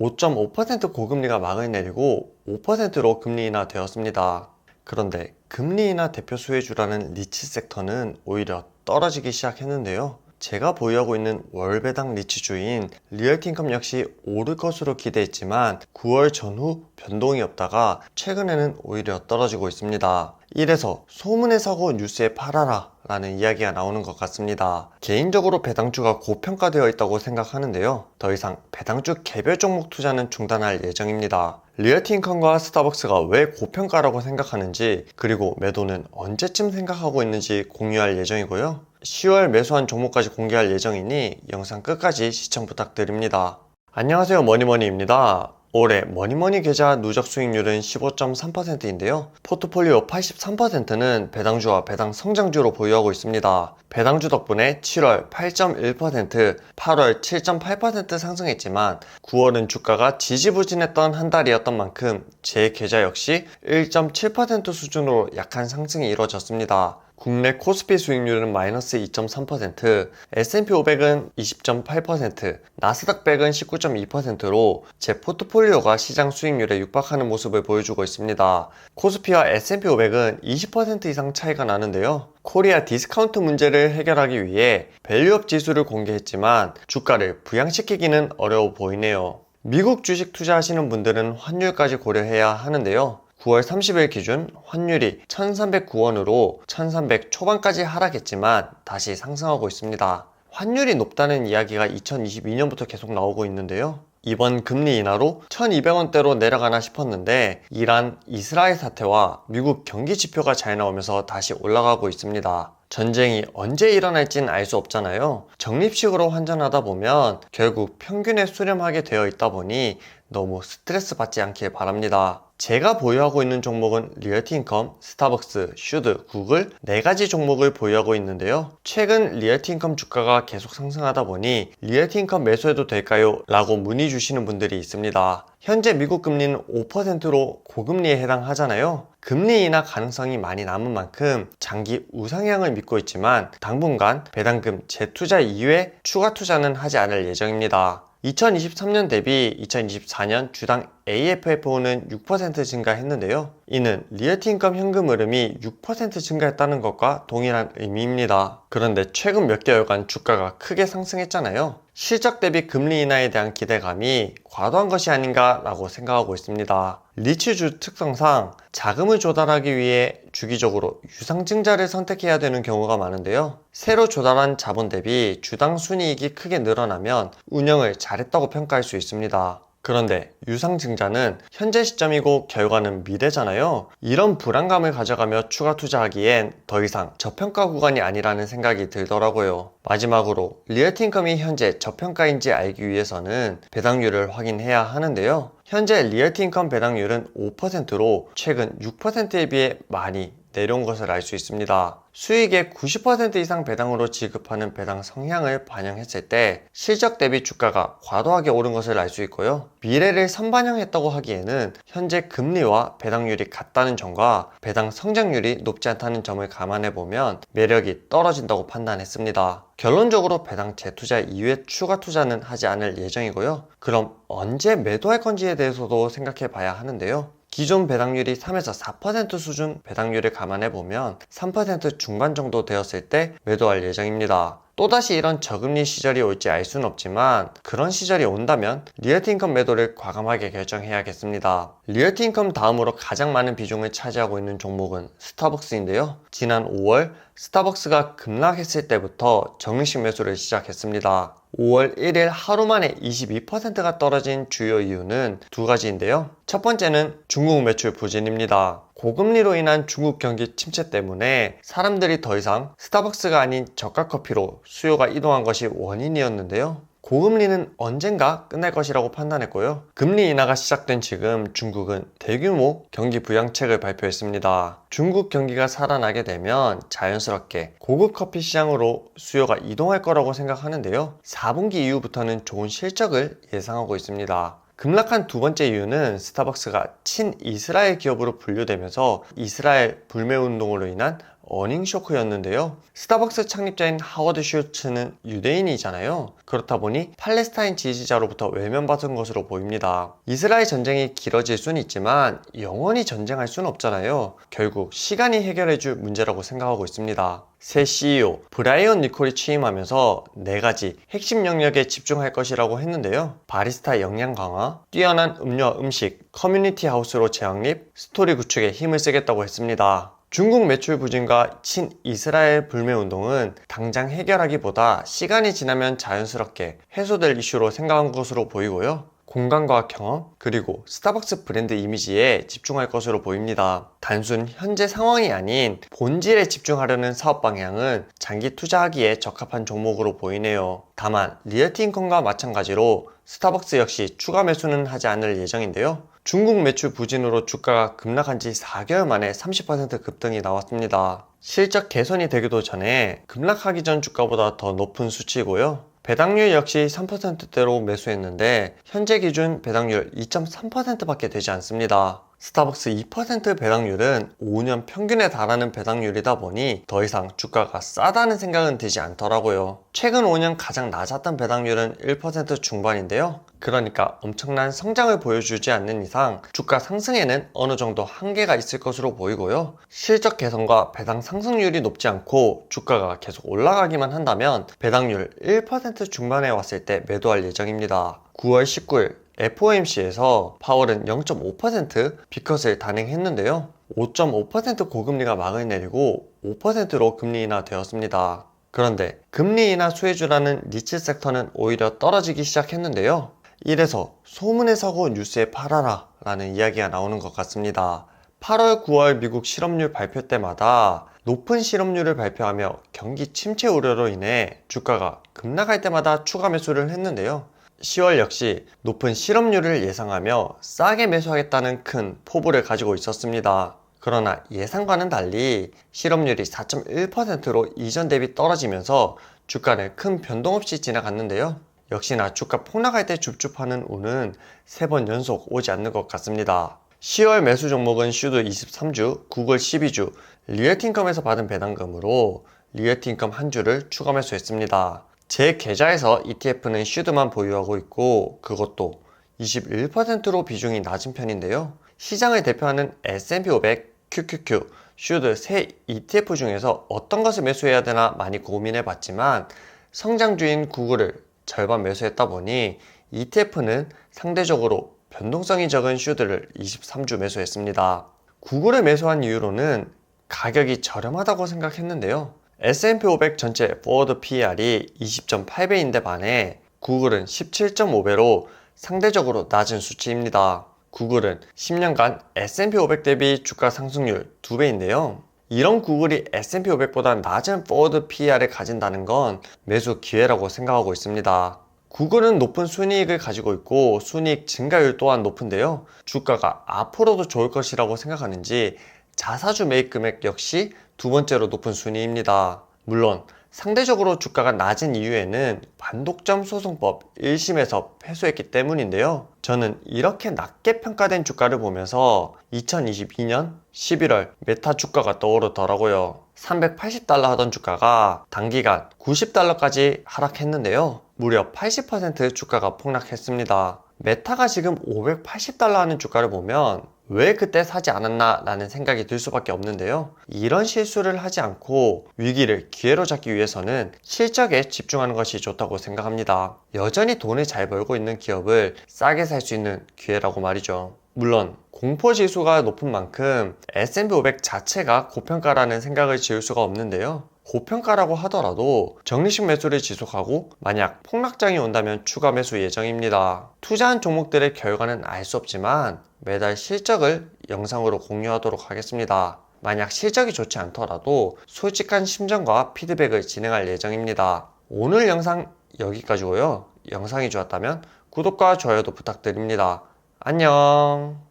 5.5% 고금리가 막을 내리고 5%로 금리 인하 되었습니다. 그런데 금리 인하 대표 수혜주라는 리츠 섹터는 오히려 떨어지기 시작했는데요. 제가 보유하고 있는 월배당 리츠주인 리얼티인컴 역시 오를 것으로 기대했지만 9월 전후 변동이 없다가 최근에는 오히려 떨어지고 있습니다. 이래서 소문에 사고 뉴스에 팔아라 라는 이야기가 나오는 것 같습니다. 개인적으로 배당주가 고평가되어 있다고 생각하는데요. 더 이상 배당주 개별 종목 투자는 중단할 예정입니다. 리얼티 인컴과 스타벅스가 왜 고평가라고 생각하는지 그리고 매도는 언제쯤 생각하고 있는지 공유할 예정이고요. 10월 매수한 종목까지 공개할 예정이니 영상 끝까지 시청 부탁드립니다. 안녕하세요 머니머니입니다. 올해 머니머니 계좌 누적 수익률은 15.3%인데요. 포트폴리오 83%는 배당주와 배당 성장주로 보유하고 있습니다. 배당주 덕분에 7월 8.1%, 8월 7.8% 상승했지만 9월은 주가가 지지부진했던 한 달이었던 만큼 제 계좌 역시 1.7% 수준으로 약한 상승이 이루어졌습니다. 국내 코스피 수익률은 마이너스 2.3%, S&P 500은 20.8%, 나스닥 100은 19.2%로 제 포트폴리오가 시장 수익률에 육박하는 모습을 보여주고 있습니다. 코스피와 S&P 500은 20% 이상 차이가 나는데요. 코리아 디스카운트 문제를 해결하기 위해 밸류업 지수를 공개했지만 주가를 부양시키기는 어려워 보이네요. 미국 주식 투자하시는 분들은 환율까지 고려해야 하는데요. 9월 30일 기준 환율이 1309원으로 1300 초반까지 하락했지만 다시 상승하고 있습니다. 환율이 높다는 이야기가 2022년부터 계속 나오고 있는데요. 이번 금리 인하로 1200원대로 내려가나 싶었는데 이란 이스라엘 사태와 미국 경기 지표가 잘 나오면서 다시 올라가고 있습니다. 전쟁이 언제 일어날진 알 수 없잖아요. 적립식으로 환전하다 보면 결국 평균에 수렴하게 되어 있다 보니 너무 스트레스 받지 않길 바랍니다. 제가 보유하고 있는 종목은 리얼티인컴, 스타벅스, 슈드, 구글 네 가지 종목을 보유하고 있는데요. 최근 리얼티인컴 주가가 계속 상승하다 보니 리얼티인컴 매수해도 될까요? 라고 문의 주시는 분들이 있습니다. 현재 미국 금리는 5%로 고금리에 해당하잖아요. 금리 인하 가능성이 많이 남은 만큼 장기 우상향을 믿고 있지만 당분간 배당금 재투자 이외 추가 투자는 하지 않을 예정입니다. 2023년 대비 2024년 주당 AFFO는 6% 증가했는데요. 이는 리얼티인컴 현금 흐름이 6% 증가했다는 것과 동일한 의미입니다. 그런데 최근 몇 개월간 주가가 크게 상승했잖아요. 실적 대비 금리 인하에 대한 기대감이 과도한 것이 아닌가 라고 생각하고 있습니다. 리츠주 특성상 자금을 조달하기 위해 주기적으로 유상증자를 선택해야 되는 경우가 많은데요. 새로 조달한 자본 대비 주당 순이익이 크게 늘어나면 운영을 잘했다고 평가할 수 있습니다. 그런데 유상증자는 현재 시점이고 결과는 미래잖아요. 이런 불안감을 가져가며 추가 투자하기엔 더 이상 저평가 구간이 아니라는 생각이 들더라고요. 마지막으로 리얼티인컴이 현재 저평가인지 알기 위해서는 배당률을 확인해야 하는데요. 현재 리얼티인컴 배당률은 5%로 최근 6%에 비해 많이 내려온 것을 알 수 있습니다. 수익의 90% 이상 배당으로 지급하는 배당 성향을 반영했을 때 실적 대비 주가가 과도하게 오른 것을 알 수 있고요. 미래를 선반영했다고 하기에는 현재 금리와 배당률이 같다는 점과 배당 성장률이 높지 않다는 점을 감안해 보면 매력이 떨어진다고 판단했습니다. 결론적으로 배당 재투자 이외 추가 투자는 하지 않을 예정이고요. 그럼 언제 매도할 건지에 대해서도 생각해 봐야 하는데요. 기존 배당률이 3에서 4% 수준 배당률을 감안해 보면 3% 중반 정도 되었을 때 매도할 예정입니다. 또다시 이런 저금리 시절이 올지 알 수는 없지만 그런 시절이 온다면 리얼티인컴 매도를 과감하게 결정해야겠습니다. 리얼티인컴 다음으로 가장 많은 비중을 차지하고 있는 종목은 스타벅스인데요. 지난 5월 스타벅스가 급락했을 때부터 정식 매수를 시작했습니다. 5월 1일 하루 만에 22%가 떨어진 주요 이유는 두 가지인데요. 첫 번째는 중국 매출 부진입니다. 고금리로 인한 중국 경기 침체 때문에 사람들이 더 이상 스타벅스가 아닌 저가 커피로 수요가 이동한 것이 원인이었는데요. 고금리는 언젠가 끝날 것이라고 판단했고요. 금리 인하가 시작된 지금 중국은 대규모 경기 부양책을 발표했습니다. 중국 경기가 살아나게 되면 자연스럽게 고급 커피 시장으로 수요가 이동할 거라고 생각하는데요. 4분기 이후부터는 좋은 실적을 예상하고 있습니다. 급락한 두 번째 이유는 스타벅스가 친 이스라엘 기업으로 분류되면서 이스라엘 불매 운동으로 인한 어닝 쇼크였는데요. 스타벅스 창립자인 하워드 슈츠는 유대인이잖아요. 그렇다 보니 팔레스타인 지지자로부터 외면받은 것으로 보입니다. 이스라엘 전쟁이 길어질 수는 있지만 영원히 전쟁할 수는 없잖아요. 결국 시간이 해결해줄 문제라고 생각하고 있습니다. 새 CEO 브라이언 니콜이 취임하면서 네 가지 핵심 영역에 집중할 것이라고 했는데요. 바리스타 역량 강화, 뛰어난 음료와 음식, 커뮤니티 하우스로 재확립, 스토리 구축에 힘을 쓰겠다고 했습니다. 중국 매출 부진과 친 이스라엘 불매 운동은 당장 해결하기보다 시간이 지나면 자연스럽게 해소될 이슈로 생각한 것으로 보이고요. 공간과 경험, 그리고 스타벅스 브랜드 이미지에 집중할 것으로 보입니다. 단순 현재 상황이 아닌 본질에 집중하려는 사업 방향은 장기 투자하기에 적합한 종목으로 보이네요. 다만 리얼티인컴과 마찬가지로 스타벅스 역시 추가 매수는 하지 않을 예정인데요. 중국 매출 부진으로 주가가 급락한 지 4개월 만에 30% 급등이 나왔습니다. 실적 개선이 되기도 전에 급락하기 전 주가보다 더 높은 수치이고요. 배당률 역시 3%대로 매수했는데 현재 기준 배당률 2.3%밖에 되지 않습니다. 스타벅스 2% 배당률은 5년 평균에 달하는 배당률이다 보니 더 이상 주가가 싸다는 생각은 들지 않더라고요. 최근 5년 가장 낮았던 배당률은 1% 중반인데요. 그러니까 엄청난 성장을 보여주지 않는 이상 주가 상승에는 어느 정도 한계가 있을 것으로 보이고요. 실적 개선과 배당 상승률이 높지 않고 주가가 계속 올라가기만 한다면 배당률 1% 중반에 왔을 때 매도할 예정입니다. 9월 19일 FOMC에서 파월은 0.5% 비컷을 단행했는데요. 5.5% 고금리가 막을 내리고 5%로 금리 인하 되었습니다. 그런데 금리 인하 수혜주라는 리츠 섹터는 오히려 떨어지기 시작했는데요. 이래서 소문에 사고 뉴스에 팔아라 라는 이야기가 나오는 것 같습니다. 8월, 9월 미국 실업률 발표 때마다 높은 실업률을 발표하며 경기 침체 우려로 인해 주가가 급락할 때마다 추가 매수를 했는데요. 10월 역시 높은 실업률을 예상하며 싸게 매수하겠다는 큰 포부를 가지고 있었습니다. 그러나 예상과는 달리 실업률이 4.1%로 이전 대비 떨어지면서 주가는 큰 변동 없이 지나갔는데요. 역시나 주가 폭락할 때 줍줍하는 운은 세번 연속 오지 않는 것 같습니다. 10월 매수 종목은 슈드 23주, 구글 12주, 리얼틴컴에서 받은 배당금으로 리얼틴컴 한 주를 추가 매수했습니다. 제 계좌에서 ETF는 슈드만 보유하고 있고 그것도 21%로 비중이 낮은 편인데요. 시장을 대표하는 S&P 500, QQQ, 슈드 세 ETF 중에서 어떤 것을 매수해야 되나 많이 고민해 봤지만 성장주인 구글을 절반 매수했다 보니 ETF는 상대적으로 변동성이 적은 슈드를 23주 매수했습니다. 구글을 매수한 이유로는 가격이 저렴하다고 생각했는데요. S&P 500 전체 포워드 PER이 20.8배인데 반해 구글은 17.5배로 상대적으로 낮은 수치입니다. 구글은 10년간 S&P 500 대비 주가 상승률 2배인데요. 이런 구글이 S&P 500보다 낮은 포워드 PER을 가진다는 건 매수 기회라고 생각하고 있습니다. 구글은 높은 순이익을 가지고 있고 순이익 증가율 또한 높은데요. 주가가 앞으로도 좋을 것이라고 생각하는지 자사주 매입 금액 역시 두 번째로 높은 순위입니다. 물론 상대적으로 주가가 낮은 이유에는 반독점 소송법 1심에서 패소했기 때문인데요. 저는 이렇게 낮게 평가된 주가를 보면서 2022년 11월 메타 주가가 떠오르더라고요. 380달러 하던 주가가 단기간 90달러까지 하락했는데요. 무려 80% 주가가 폭락했습니다. 메타가 지금 580달러 하는 주가를 보면 왜 그때 사지 않았나 라는 생각이 들 수밖에 없는데요. 이런 실수를 하지 않고 위기를 기회로 잡기 위해서는 실적에 집중하는 것이 좋다고 생각합니다. 여전히 돈을 잘 벌고 있는 기업을 싸게 살 수 있는 기회라고 말이죠. 물론 공포 지수가 높은 만큼 S&P 500 자체가 고평가라는 생각을 지을 수가 없는데요. 고평가라고 하더라도 적리식 매수를 지속하고 만약 폭락장이 온다면 추가 매수 예정입니다. 투자한 종목들의 결과는 알 수 없지만 매달 실적을 영상으로 공유하도록 하겠습니다. 만약 실적이 좋지 않더라도 솔직한 심정과 피드백을 진행할 예정입니다. 오늘 영상 여기까지고요. 영상이 좋았다면 구독과 좋아요도 부탁드립니다. 안녕.